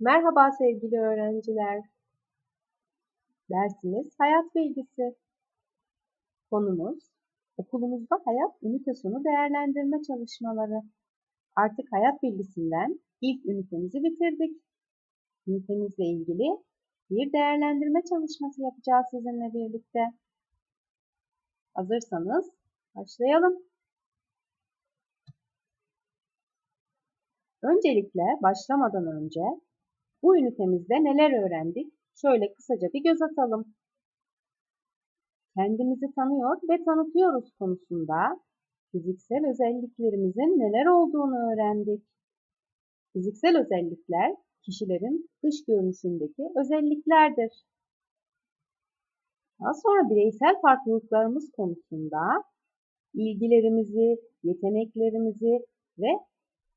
Merhaba sevgili öğrenciler. Dersimiz hayat bilgisi. Konumuz okulumuzda hayat ünite sonu değerlendirme çalışmaları. Artık hayat bilgisinden ilk ünitemizi bitirdik. Ünitemizle ilgili bir değerlendirme çalışması yapacağız sizinle birlikte. Hazırsanız başlayalım. Öncelikle başlamadan önce bu ünitemizde neler öğrendik? Şöyle kısaca bir göz atalım. Kendimizi tanıyor ve tanıtıyoruz konusunda fiziksel özelliklerimizin neler olduğunu öğrendik. Fiziksel özellikler kişilerin dış görünüşündeki özelliklerdir. Daha sonra bireysel farklılıklarımız konusunda ilgilerimizi, yeteneklerimizi ve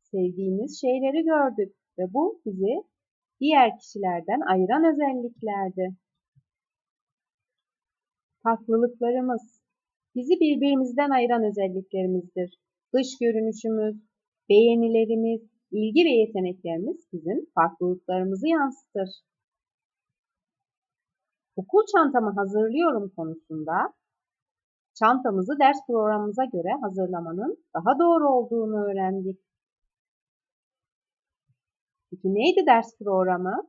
sevdiğimiz şeyleri gördük ve bu bizi diğer kişilerden ayıran özelliklerdi. Farklılıklarımız bizi birbirimizden ayıran özelliklerimizdir. Dış görünüşümüz, beğenilerimiz, ilgi ve yeteneklerimiz bizim farklılıklarımızı yansıtır. Okul çantamı hazırlıyorum konusunda çantamızı ders programımıza göre hazırlamanın daha doğru olduğunu öğrendik. Peki neydi ders programı?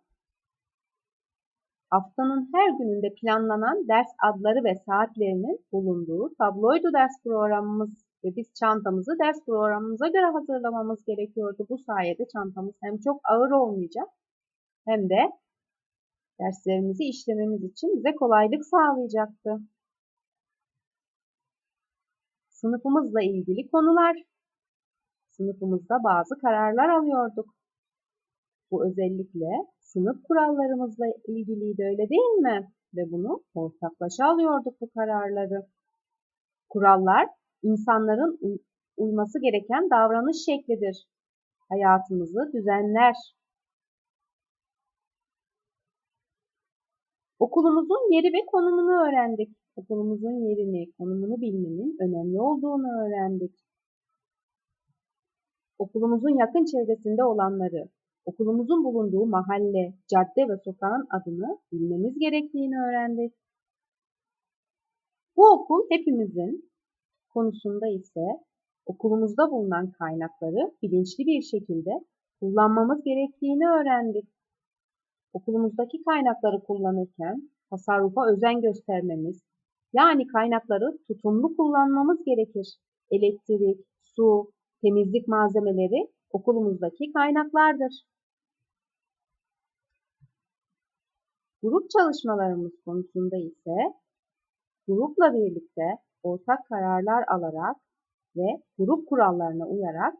Haftanın her gününde planlanan ders adları ve saatlerinin bulunduğu tabloydu ders programımız ve biz çantamızı ders programımıza göre hazırlamamız gerekiyordu. Bu sayede çantamız hem çok ağır olmayacak hem de derslerimizi işlememiz için bize kolaylık sağlayacaktı. Sınıfımızla ilgili konular. Sınıfımızda bazı kararlar alıyorduk. Bu özellikle sınıf kurallarımızla ilgiliydi öyle değil mi? Ve bunu ortaklaşa alıyorduk bu kararları. Kurallar insanların uy uyması gereken davranış şeklidir. Hayatımızı düzenler. Okulumuzun yeri ve konumunu öğrendik. Okulumuzun yerini, konumunu bilmenin önemli olduğunu öğrendik. Okulumuzun yakın çevresinde olanları, okulumuzun bulunduğu mahalle, cadde ve sokağın adını bilmemiz gerektiğini öğrendik. Bu okul hepimizin konusunda ise okulumuzda bulunan kaynakları bilinçli bir şekilde kullanmamız gerektiğini öğrendik. Okulumuzdaki kaynakları kullanırken tasarrufa özen göstermemiz, yani kaynakları tutumlu kullanmamız gerekir. Elektrik, su, temizlik malzemeleri okulumuzdaki kaynaklardır. Grup çalışmalarımız konusunda ise grupla birlikte ortak kararlar alarak ve grup kurallarına uyarak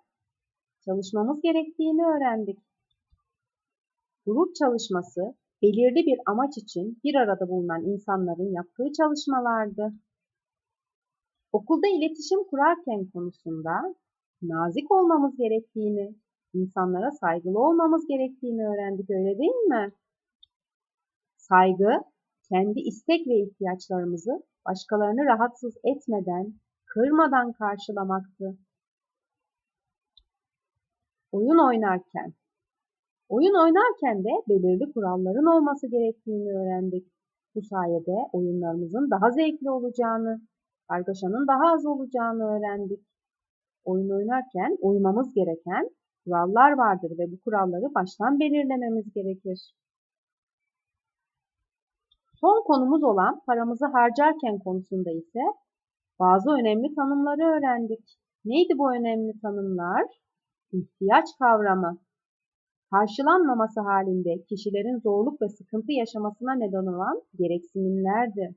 çalışmamız gerektiğini öğrendik. Grup çalışması belirli bir amaç için bir arada bulunan insanların yaptığı çalışmalardı. Okulda iletişim kurarken konusunda nazik olmamız gerektiğini, insanlara saygılı olmamız gerektiğini öğrendik öyle değil mi? Saygı, kendi istek ve ihtiyaçlarımızı başkalarını rahatsız etmeden, kırmadan karşılamaktı. Oyun oynarken Oyun oynarken de belirli kuralların olması gerektiğini öğrendik. Bu sayede oyunlarımızın daha zevkli olacağını, kargaşanın daha az olacağını öğrendik. Oyun oynarken uymamız gereken kurallar vardır ve bu kuralları baştan belirlememiz gerekir. Son konumuz olan paramızı harcarken konusunda ise bazı önemli tanımları öğrendik. Neydi bu önemli tanımlar? İhtiyaç kavramı. Karşılanmaması halinde kişilerin zorluk ve sıkıntı yaşamasına neden olan gereksinimlerdi.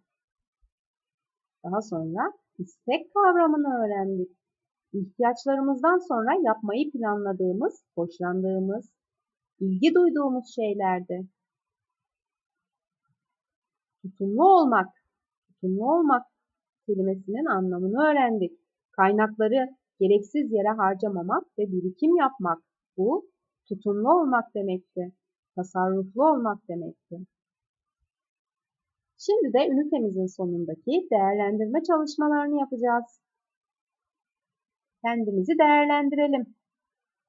Daha sonra istek kavramını öğrendik. İhtiyaçlarımızdan sonra yapmayı planladığımız, hoşlandığımız, ilgi duyduğumuz şeylerdi. Tutumlu olmak, tutumlu olmak kelimesinin anlamını öğrendik. Kaynakları gereksiz yere harcamamak ve birikim yapmak. Bu tutumlu olmak demekti. Tasarruflu olmak demekti. Şimdi de ünitemizin sonundaki değerlendirme çalışmalarını yapacağız. Kendimizi değerlendirelim.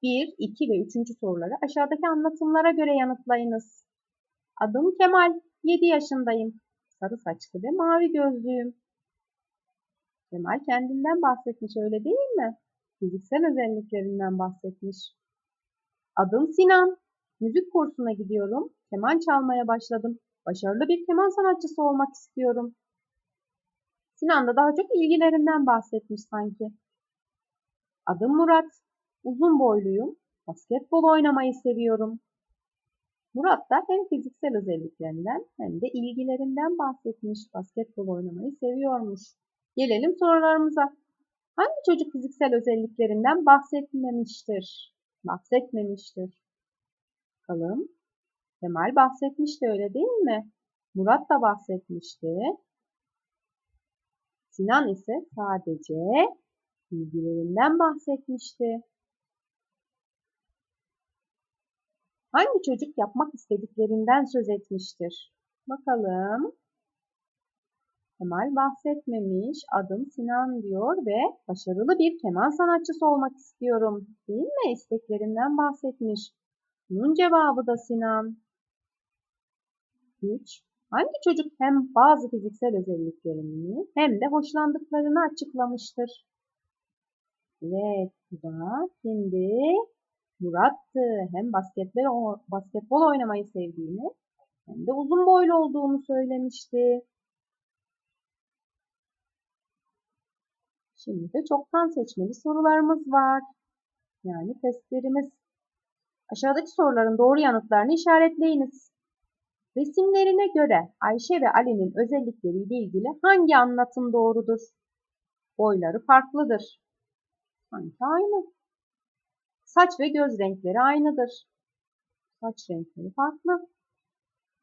1, 2 ve 3. soruları aşağıdaki anlatımlara göre yanıtlayınız. Adım Kemal, 7 yaşındayım. Sarı saçlı ve mavi gözlüyüm. Kemal kendinden bahsetmiş öyle değil mi? Fiziksel özelliklerinden bahsetmiş. Adım Sinan. Müzik kursuna gidiyorum. Keman çalmaya başladım. Başarılı bir keman sanatçısı olmak istiyorum. Sinan da daha çok ilgilerinden bahsetmiş sanki. Adım Murat. Uzun boyluyum. Basketbol oynamayı seviyorum. Murat da hem fiziksel özelliklerinden hem de ilgilerinden bahsetmiş. Basketbol oynamayı seviyormuş. Gelelim sorularımıza. Hangi çocuk fiziksel özelliklerinden bahsetmemiştir? Bahsetmemiştir. Bakalım. Kemal bahsetmişti öyle değil mi? Murat da bahsetmişti. Sinan ise sadece bilgilerinden bahsetmişti. Hangi çocuk yapmak istediklerinden söz etmiştir? Bakalım. Kemal bahsetmemiş, adım Sinan diyor ve başarılı bir keman sanatçısı olmak istiyorum. Değil mi? İsteklerinden bahsetmiş. Bunun cevabı da Sinan. 3. Hangi çocuk hem bazı fiziksel özelliklerini hem de hoşlandıklarını açıklamıştır? Evet, bu da şimdi Murat'tı. Hem basketbol, basketbol oynamayı sevdiğini hem de uzun boylu olduğunu söylemişti. Şimdi de çoktan seçmeli sorularımız var. Yani testlerimiz. Aşağıdaki soruların doğru yanıtlarını işaretleyiniz. Resimlerine göre Ayşe ve Ali'nin özellikleriyle ilgili hangi anlatım doğrudur? Boyları farklıdır. Sanki aynı. Saç ve göz renkleri aynıdır. Saç renkleri farklı.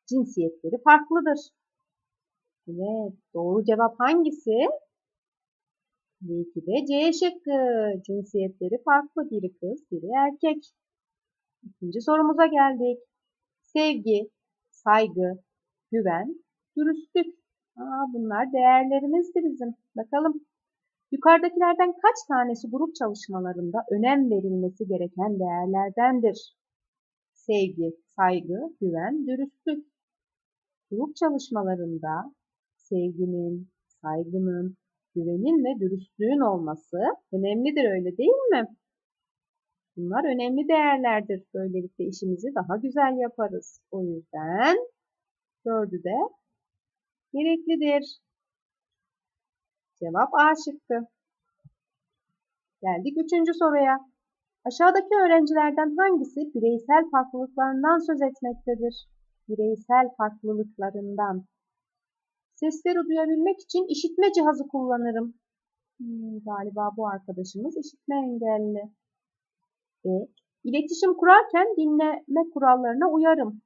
Cinsiyetleri farklıdır. Evet, doğru cevap hangisi? Belki de C şıkkı. Cinsiyetleri farklı. Biri kız, biri erkek. İkinci sorumuza geldik. Sevgi, saygı, güven, dürüstlük. Aa, bunlar değerlerimizdi bizim. Bakalım. Yukarıdakilerden kaç tanesi grup çalışmalarında önem verilmesi gereken değerlerdendir? Sevgi, saygı, güven, dürüstlük. Grup çalışmalarında sevginin, saygının, güvenin ve dürüstlüğün olması önemlidir öyle değil mi? Bunlar önemli değerlerdir. Böylelikle işimizi daha güzel yaparız. O yüzden dördü de gereklidir. Cevap A şıkkı. Geldik üçüncü soruya. Aşağıdaki öğrencilerden hangisi bireysel farklılıklarından söz etmektedir? Bireysel farklılıklarından. Sesleri duyabilmek için işitme cihazı kullanırım. Hmm, galiba bu arkadaşımız işitme engelli. E, iletişim kurarken dinleme kurallarına uyarım.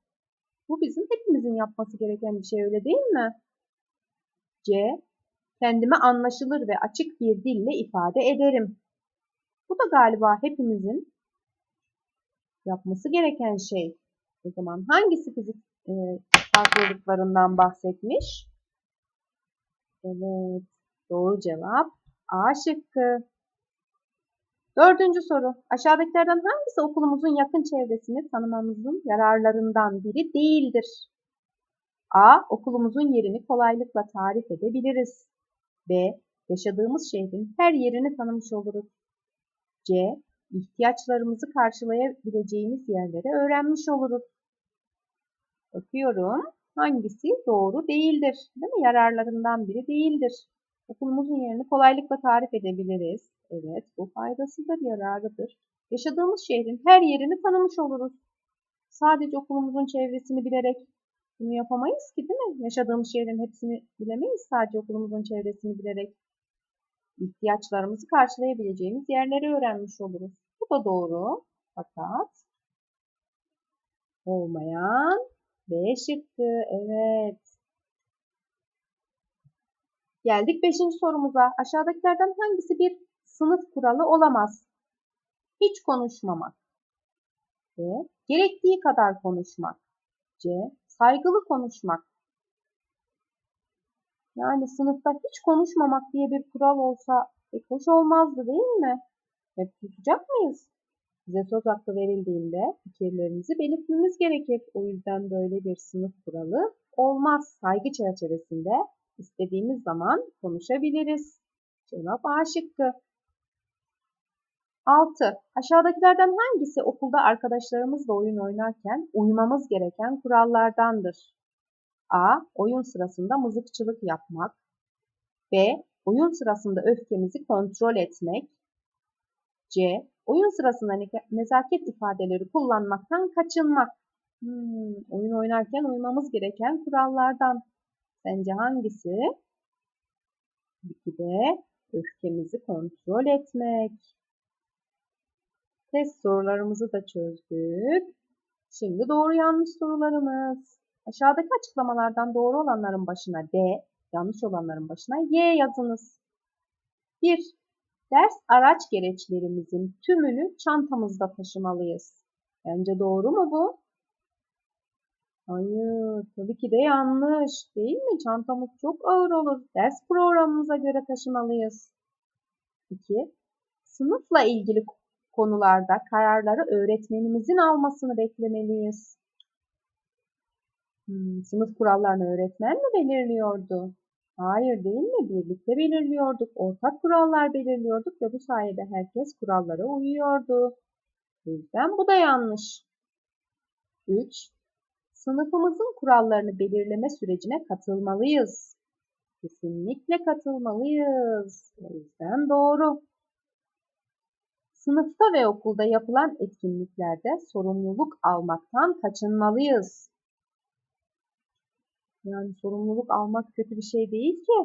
Bu bizim hepimizin yapması gereken bir şey öyle değil mi? C. Kendimi anlaşılır ve açık bir dille ifade ederim. Bu da galiba hepimizin yapması gereken şey. O zaman hangisi fizik e, farklılıklarından bahsetmiş? Evet, doğru cevap A şıkkı. Dördüncü soru. Aşağıdakilerden hangisi okulumuzun yakın çevresini tanımamızın yararlarından biri değildir? A. Okulumuzun yerini kolaylıkla tarif edebiliriz. B. Yaşadığımız şehrin her yerini tanımış oluruz. C. İhtiyaçlarımızı karşılayabileceğimiz yerleri öğrenmiş oluruz. Bakıyorum. Hangisi doğru değildir? Değil mi? Yararlarından biri değildir. Okulumuzun yerini kolaylıkla tarif edebiliriz. Evet, bu faydasıdır, yararıdır. Yaşadığımız şehrin her yerini tanımış oluruz. Sadece okulumuzun çevresini bilerek bunu yapamayız ki değil mi? Yaşadığımız şehrin hepsini bilemeyiz sadece okulumuzun çevresini bilerek. İhtiyaçlarımızı karşılayabileceğimiz yerleri öğrenmiş oluruz. Bu da doğru. Fakat olmayan B şıkkı. Evet. Geldik beşinci sorumuza. Aşağıdakilerden hangisi bir sınıf kuralı olamaz? Hiç konuşmamak. B. Gerektiği kadar konuşmak. C. Saygılı konuşmak. Yani sınıfta hiç konuşmamak diye bir kural olsa pek hoş olmazdı değil mi? Hep tutacak mıyız? Bize söz hakkı verildiğinde fikirlerimizi belirtmemiz gerekir. O yüzden böyle bir sınıf kuralı olmaz. Saygı çerçevesinde istediğimiz zaman konuşabiliriz. Cevap A şıkkı. 6. Aşağıdakilerden hangisi okulda arkadaşlarımızla oyun oynarken uymamız gereken kurallardandır? A. Oyun sırasında mızıkçılık yapmak. B. Oyun sırasında öfkemizi kontrol etmek. C. Oyun sırasında nezaket ifadeleri kullanmaktan kaçınmak. Hmm, oyun oynarken uymamız gereken kurallardan. Sence hangisi? İki de öfkemizi kontrol etmek. Test sorularımızı da çözdük. Şimdi doğru yanlış sorularımız. Aşağıdaki açıklamalardan doğru olanların başına D, yanlış olanların başına Y yazınız. 1. Ders araç gereçlerimizin tümünü çantamızda taşımalıyız. Bence doğru mu bu? Hayır, tabii ki de yanlış. Değil mi? Çantamız çok ağır olur. Ders programımıza göre taşımalıyız. 2. Sınıfla ilgili konularda kararları öğretmenimizin almasını beklemeliyiz. Hmm, sınıf kurallarını öğretmen mi belirliyordu? Hayır değil mi? Birlikte belirliyorduk. Ortak kurallar belirliyorduk ve bu sayede herkes kurallara uyuyordu. O yüzden bu da yanlış. 3. Sınıfımızın kurallarını belirleme sürecine katılmalıyız. Kesinlikle katılmalıyız. O yüzden doğru. Sınıfta ve okulda yapılan etkinliklerde sorumluluk almaktan kaçınmalıyız. Yani sorumluluk almak kötü bir şey değil ki.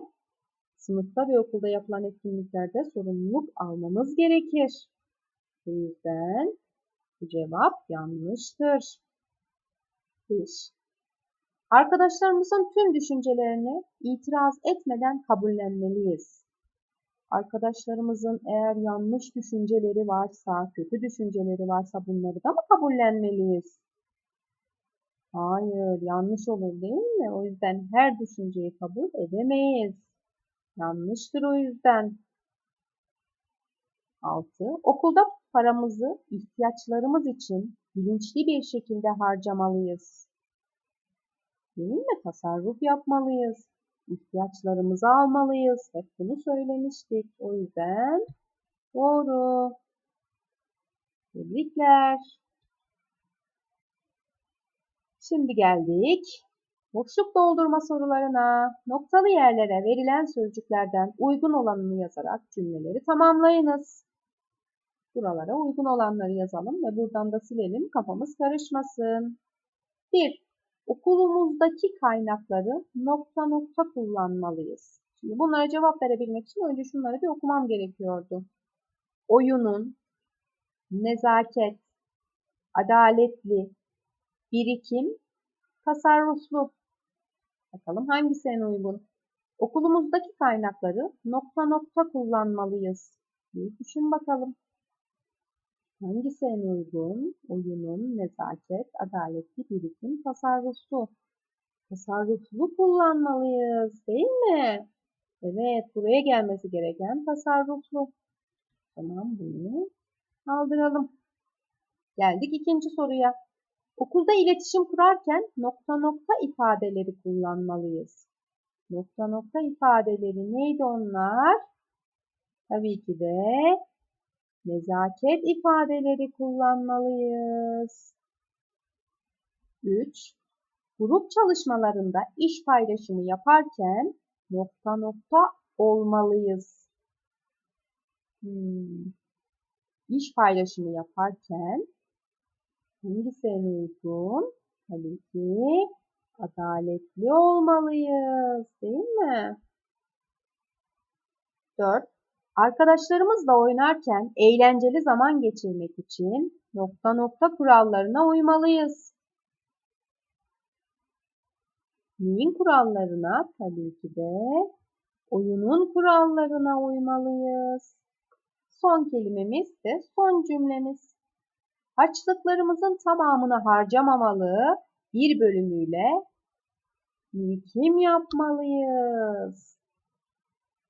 Sınıfta ve okulda yapılan etkinliklerde sorumluluk almamız gerekir. Bu yüzden bu cevap yanlıştır. 1. Arkadaşlarımızın tüm düşüncelerini itiraz etmeden kabullenmeliyiz. Arkadaşlarımızın eğer yanlış düşünceleri varsa, kötü düşünceleri varsa bunları da mı kabullenmeliyiz? Hayır, yanlış olur değil mi? O yüzden her düşünceyi kabul edemeyiz. Yanlıştır o yüzden. 6. Okulda paramızı ihtiyaçlarımız için bilinçli bir şekilde harcamalıyız. Değil mi? Tasarruf yapmalıyız. İhtiyaçlarımızı almalıyız. Hep bunu söylemiştik. O yüzden doğru. Tebrikler. Şimdi geldik. Boşluk doldurma sorularına. Noktalı yerlere verilen sözcüklerden uygun olanını yazarak cümleleri tamamlayınız. Buralara uygun olanları yazalım ve buradan da silelim kafamız karışmasın. 1. Okulumuzdaki kaynakları nokta nokta kullanmalıyız. Şimdi bunlara cevap verebilmek için önce şunları bir okumam gerekiyordu. Oyunun, nezaket, adaletli, birikim, tasarruflu. Bakalım hangisi en uygun? Okulumuzdaki kaynakları nokta nokta kullanmalıyız. Bir düşün bakalım. Hangisi en uygun? Oyunun, nezaket, adaletli birikim, tasarruflu. Tasarruflu kullanmalıyız değil mi? Evet, buraya gelmesi gereken tasarruflu. Tamam, bunu kaldıralım. Geldik ikinci soruya. Okulda iletişim kurarken nokta nokta ifadeleri kullanmalıyız. Nokta nokta ifadeleri neydi onlar? Tabii ki de nezaket ifadeleri kullanmalıyız. 3. Grup çalışmalarında iş paylaşımı yaparken nokta nokta olmalıyız. Hmm. İş paylaşımı yaparken hangisi en uygun? Tabii ki adaletli olmalıyız, değil mi? 4. Arkadaşlarımızla oynarken eğlenceli zaman geçirmek için nokta nokta kurallarına uymalıyız. Neyin kurallarına? Tabii ki de oyunun kurallarına uymalıyız. Son kelimemiz de son cümlemiz. Harçlıklarımızın tamamını harcamamalı, bir bölümüyle birikim yapmalıyız.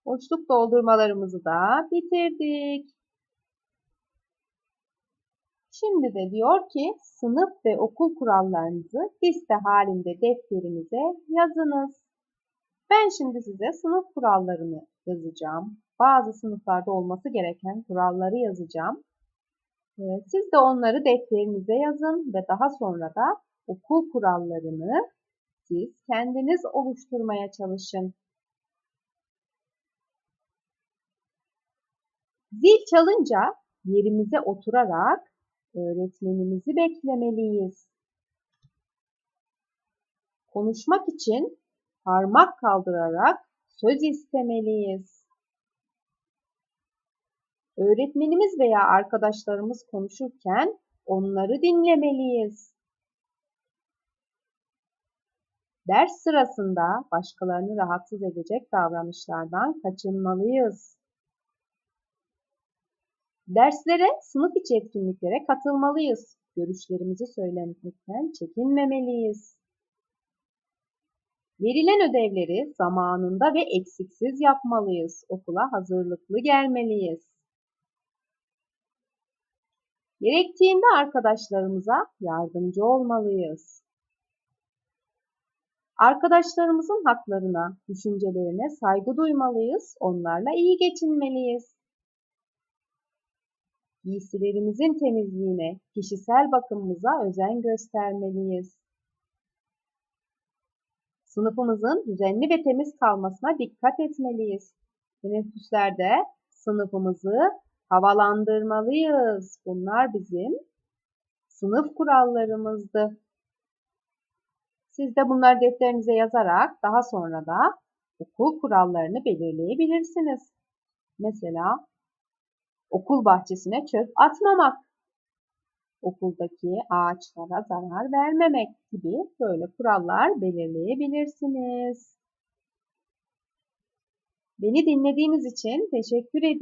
Boşluk doldurmalarımızı da bitirdik. Şimdi de diyor ki sınıf ve okul kurallarınızı liste halinde defterinize yazınız. Ben şimdi size sınıf kurallarını yazacağım. Bazı sınıflarda olması gereken kuralları yazacağım. Ee, siz de onları defterinize yazın ve daha sonra da okul kurallarını siz kendiniz oluşturmaya çalışın. Zil çalınca yerimize oturarak öğretmenimizi beklemeliyiz. Konuşmak için parmak kaldırarak söz istemeliyiz. Öğretmenimiz veya arkadaşlarımız konuşurken onları dinlemeliyiz. Ders sırasında başkalarını rahatsız edecek davranışlardan kaçınmalıyız. Derslere, sınıf içi etkinliklere katılmalıyız. Görüşlerimizi söylemekten çekinmemeliyiz. Verilen ödevleri zamanında ve eksiksiz yapmalıyız. Okula hazırlıklı gelmeliyiz. Gerektiğinde arkadaşlarımıza yardımcı olmalıyız. Arkadaşlarımızın haklarına, düşüncelerine saygı duymalıyız, onlarla iyi geçinmeliyiz. Giysilerimizin temizliğine, kişisel bakımımıza özen göstermeliyiz. Sınıfımızın düzenli ve temiz kalmasına dikkat etmeliyiz. Teneffüslerde sınıfımızı havalandırmalıyız. Bunlar bizim sınıf kurallarımızdı. Siz de bunları defterinize yazarak daha sonra da okul kurallarını belirleyebilirsiniz. Mesela okul bahçesine çöp atmamak, okuldaki ağaçlara zarar vermemek gibi böyle kurallar belirleyebilirsiniz. Beni dinlediğiniz için teşekkür ediyorum.